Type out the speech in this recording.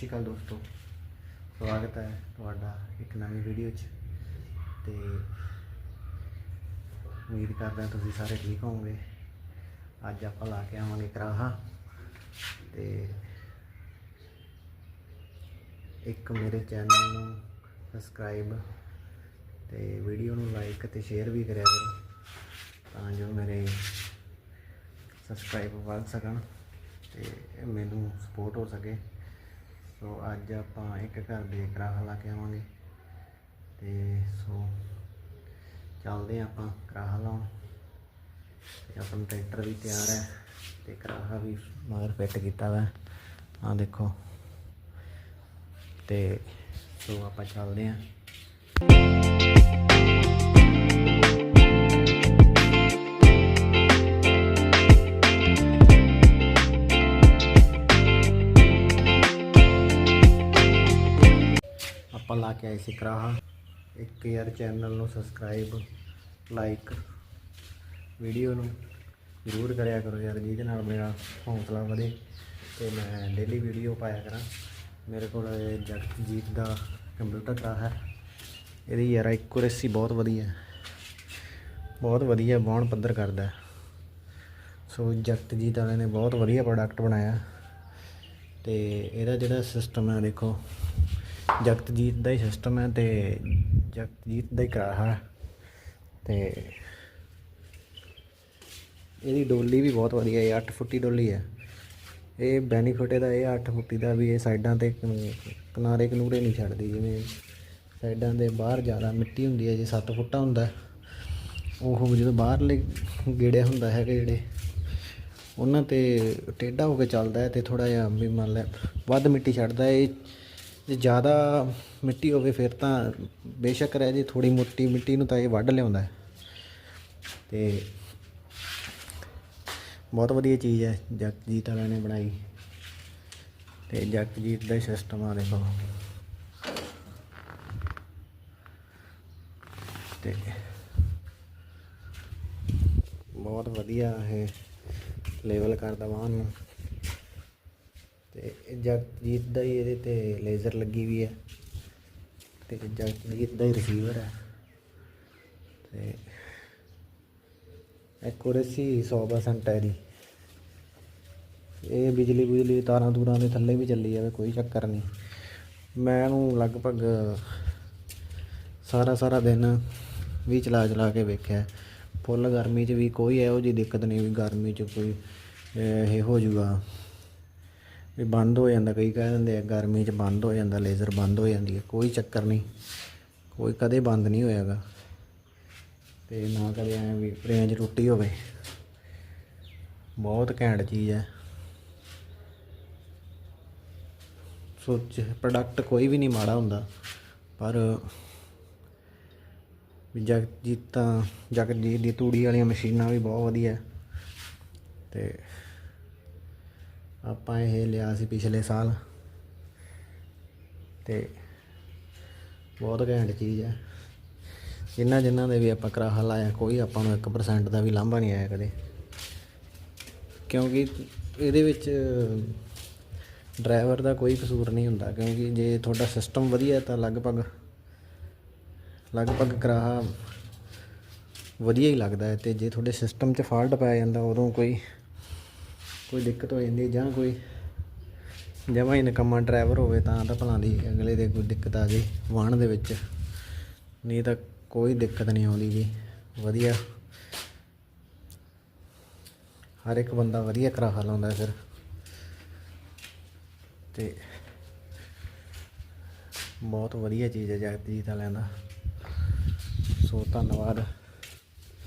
ਸ਼੍ਰੀ ਅਕਾਲ ਦੋਸਤੋ। ਸਵਾਗਤ ਹੈ ਤੁਹਾਡਾ ਇੱਕ ਨਵੀਂ ਵੀਡੀਓ 'ਚ। ਤੇ ਉਮੀਦ ਕਰਦਾ ਤੁਸੀਂ ਸਾਰੇ ਠੀਕ ਹੋਵੋਗੇ। ਅੱਜ ਆਪਾਂ ਲਾ ਕੇ ਆਵਾਂਗੇ ਕਰਾਹਾ। ਤੇ ਇੱਕ ਮੇਰੇ ਚੈਨਲ ਨੂੰ ਸਬਸਕ੍ਰਾਈਬ ਤੇ ਵੀਡੀਓ ਨੂੰ ਲਾਈਕ ਤੇ ਸ਼ੇਅਰ ਵੀ ਕਰਿਆ ਕਰੋ। ਤਾਂ ਜੋ ਮੇਰੇ ਸਬਸਕ੍ਰਾਈਬ ਵੱਧ ਸਕਣ ਤੇ ਮੈਨੂੰ ਸਪੋਰਟ ਹੋ ਸਕੇ। ਸੋ ਅੱਜ ਆਪਾਂ ਇੱਕ ਘਰ ਦੇ ਕਰਾਹਾ ਲਾ ਕੇ ਆਵਾਂਗੇ। ਤੇ ਸੋ ਚੱਲਦੇ ਹਾਂ ਆਪਾਂ ਕਰਾਹਾ ਲਾਉਣ। ਤੇ ਆਪਣਾ ਟਰੈਕਟਰ ਵੀ ਤਿਆਰ ਹੈ ਤੇ ਕਰਾਹਾ ਵੀ ਮਗਰ ਫਿੱਟ ਕੀਤਾ ਵਾ। ਆ ਦੇਖੋ। ਤੇ ਸੋ ਆਪਾਂ ਚੱਲਦੇ ਹਾਂ। ਆਪਾਂ ਲਾ ਕੇ ਆਏ ਸੀ ਕਰਾਹਾ। ਇੱਕ ਯਾਰ ਚੈਨਲ ਨੂੰ ਸਬਸਕ੍ਰਾਈਬ ਲਾਈਕ ਵੀਡੀਓ ਨੂੰ ਜ਼ਰੂਰ ਕਰਿਆ ਕਰੋ ਯਾਰ, ਜਿਹਦੇ ਨਾਲ ਮੇਰਾ ਹੌਸਲਾ ਵਧੇ ਤੇ ਮੈਂ ਡੇਲੀ ਵੀਡੀਓ ਪਾਇਆ ਕਰਾਂ। ਮੇਰੇ ਕੋਲ ਇਹ ਜਗਜੀਤ ਦਾ ਕੰਪਿਊਟਰ ਕਰਾ ਹੈ। ਇਹਦੀ ਯਾਰ ਐਕੂਰੇਸੀ ਬਹੁਤ ਵਧੀਆ ਬਹੁਤ ਵਧੀਆ ਬਾਣ ਪੱਧਰ ਕਰਦਾ ਸੋ ਜਗਤਜੀਤ ਵਾਲਿਆਂ ਨੇ ਬਹੁਤ ਵਧੀਆ ਪ੍ਰੋਡਕਟ ਬਣਾਇਆ। ਤੇ ਇਹਦਾ ਜਿਹੜਾ ਸਿਸਟਮ ਹੈ ਦੇਖੋ ਜਗਤਜੀਤ ਦਾ ਹੀ ਸਿਸਟਮ ਹੈ ਤੇ ਜਗਤਜੀਤ ਦਾ ਹੀ ਕਰਾਹਾ ਹੈ। ਤੇ ਇਹਦੀ ਡੋਲੀ ਵੀ ਬਹੁਤ ਵਧੀਆ ਹੈ 8 ਫੁੱਟੀ ਡੋਲੀ ਹੈ। ਇਹ ਬੈਨੀਫਿਟ ਇਹਦਾ ਇਹ 8 ਫੁੱਟੀ ਦਾ ਵੀ ਇਹ ਸਾਈਡਾਂ ਤੇ ਕਿਨਾਰੇ ਕਨੂਰੇ ਨਹੀਂ ਛੱਡਦੀ, ਜਿਵੇਂ ਸਾਈਡਾਂ ਦੇ ਬਾਹਰ ਜ਼ਿਆਦਾ ਮਿੱਟੀ ਹੁੰਦੀ ਹੈ, ਜੇ 7 ਫੁੱਟਾ ਹੁੰਦਾ ਉਹ ਜਦੋਂ ਬਾਹਰਲੇ ਗੇੜੇ ਹੁੰਦਾ ਹੈਗੇ ਜਿਹੜੇ, ਉਹਨਾਂ ਤੇ ਟੇਢਾ ਹੋ ਕੇ ਚੱਲਦਾ ਹੈ ਤੇ ਥੋੜਾ ਜਿਹਾ ਵੀ ਮੰਨ ਲੈ ਵੱਧ ਮਿੱਟੀ ਛੱਡਦਾ ਇਹ ਜੇ ਜ਼ਿਆਦਾ ਮਿੱਟੀ ਹੋਵੇ ਫਿਰ ਤਾਂ ਬੇਸ਼ੱਕ ਰਹਿ ਜੇ ਥੋੜੀ ਮੋਟੀ ਮਿੱਟੀ ਨੂੰ ਤਾਂ ਇਹ ਵੱਢ ਲਿਆਉਂਦਾ ਹੈ। ਤੇ ਬਹੁਤ ਵਧੀਆ ਚੀਜ਼ ਹੈ, ਜਗਜੀਤ ਵਾਲਿਆਂ ਨੇ ਬਣਾਈ। ਤੇ ਜਗਜੀਤ ਦਾ ਸਿਸਟਮ ਆ ਦੇਖੋ। ਤੇ ਬਹੁਤ ਵਧੀਆ ਇਹ ਲੈਵਲ ਕਰਦਾ ਵਾਹਨ ਨੂੰ। ਤੇ ਇਹ ਜਗਜੀਤ ਦਾ ਹੀ ਇਹਦੇ ਤੇ ਲੇਜ਼ਰ ਲੱਗੀ ਵੀ ਹੈ। ਤੇ ਜਗਜੀਤ ਦਾ ਹੀ ਰਿਸੀਵਰ ਹੈ। ਤੇ ਐਕੂਰੇਸੀ 100% ਹੈ ਦੀ ਇਹ ਬਿਜਲੀ ਬੁਜਲੀ ਤਾਰਾਂ ਤੂਰਾਂ ਦੇ ਥੱਲੇ ਵੀ ਚੱਲੀ ਜਾਵੇ, ਕੋਈ ਚੱਕਰ ਨਹੀਂ। ਮੈਂ ਇਹਨੂੰ ਲਗਭਗ ਸਾਰਾ ਸਾਰਾ ਦਿਨ ਵੀ ਚਲਾ ਚਲਾ ਕੇ ਵੇਖਿਆ। ਫੁੱਲ ਗਰਮੀ 'ਚ ਵੀ ਕੋਈ ਇਹੋ ਜਿਹੀ ਦਿੱਕਤ ਨਹੀਂ ਵੀ ਗਰਮੀ 'ਚ ਕੋਈ ਇਹ ਹੋ ਜੂਗਾ। ਵੀ ਬੰਦ ਹੋ ਜਾਂਦਾ, ਕਈ ਕਹਿ ਦਿੰਦੇ ਆ ਗਰਮੀ 'ਚ ਬੰਦ ਹੋ ਜਾਂਦਾ, ਲੇਜ਼ਰ ਬੰਦ ਹੋ ਜਾਂਦੀ ਹੈ, ਕੋਈ ਚੱਕਰ ਨਹੀਂ, ਕੋਈ ਕਦੇ ਬੰਦ ਨਹੀਂ ਹੋਇਆਗਾ। ਤੇ ਨਾ ਕਦੇ ਐ ਵੀ ਰੇਂਜ ਟੁੱਟੀ ਹੋਵੇ। ਬਹੁਤ ਘੈਂਟ ਚੀਜ਼ ਹੈ। ਸੋਚ ਪ੍ਰੋਡਕਟ ਕੋਈ ਵੀ ਨਹੀਂ ਮਾੜਾ ਹੁੰਦਾ, ਪਰ ਵੀ ਜਗਜੀਤ ਤਾਂ ਜਗਜੀਤ ਦੀ ਤੂੜੀ ਵਾਲੀਆਂ ਮਸ਼ੀਨਾਂ ਵੀ ਬਹੁਤ ਵਧੀਆ। ਤੇ ਆਪਾਂ ਇਹ ਲਿਆ ਸੀ ਪਿਛਲੇ ਸਾਲ। ਤੇ ਬਹੁਤ ਘੈਂਟ ਚੀਜ਼ ਹੈ ਜਿਨ੍ਹਾਂ ਜਿਨ੍ਹਾਂ ਦੇ ਵੀ ਆਪਾਂ ਕਰਾਹਾ ਲਾਇਆ, ਕੋਈ ਆਪਾਂ ਨੂੰ 1% ਦਾ ਵੀ ਲਾਂਭਾ ਨਹੀਂ ਆਇਆ ਕਦੇ। ਕਿਉਂਕਿ ਇਹਦੇ ਵਿੱਚ ਡਰਾਈਵਰ ਦਾ ਕੋਈ ਕਸੂਰ ਨਹੀਂ ਹੁੰਦਾ, ਕਿਉਂਕਿ ਜੇ ਤੁਹਾਡਾ ਸਿਸਟਮ ਵਧੀਆ ਤਾਂ ਲਗਭਗ ਲਗਭਗ ਕਰਾਹਾ ਵਧੀਆ ਹੀ ਲੱਗਦਾ ਹੈ। ਤੇ ਜੇ ਤੁਹਾਡੇ ਸਿਸਟਮ 'ਚ ਫਾਲਟ ਪੈ ਜਾਂਦਾ, ਉਦੋਂ ਕੋਈ ਕੋਈ ਦਿੱਕਤ ਹੋ ਜਾਂਦੀ ਜਾਂ ਕੋਈ ਜਮਾਂ ਹੀ ਨਿਕੰਮਾ ਡਰਾਈਵਰ ਹੋਵੇ ਤਾਂ ਤਾਂ ਭਲਾਂ ਦੀ ਅਗਲੇ ਦੇ ਕੋਈ ਦਿੱਕਤ ਆ ਜੇ ਵਾਹਣ ਦੇ ਵਿੱਚ। ਨਹੀਂ ਤਾਂ ਕੋਈ ਦਿੱਕਤ ਨਹੀਂ ਆਉਂਦੀ ਜੀ। ਵਧੀਆ। ਹਰ ਇੱਕ ਬੰਦਾ ਵਧੀਆ ਕਰਾਹਾ ਲਾਉਂਦਾ ਫਿਰ। ਤੇ ਬਹੁਤ ਵਧੀਆ ਚੀਜ਼ ਹੈ ਜਗਤਜੀਤ ਵਾਲਿਆਂ ਦਾ ਸੋ ਧੰਨਵਾਦ।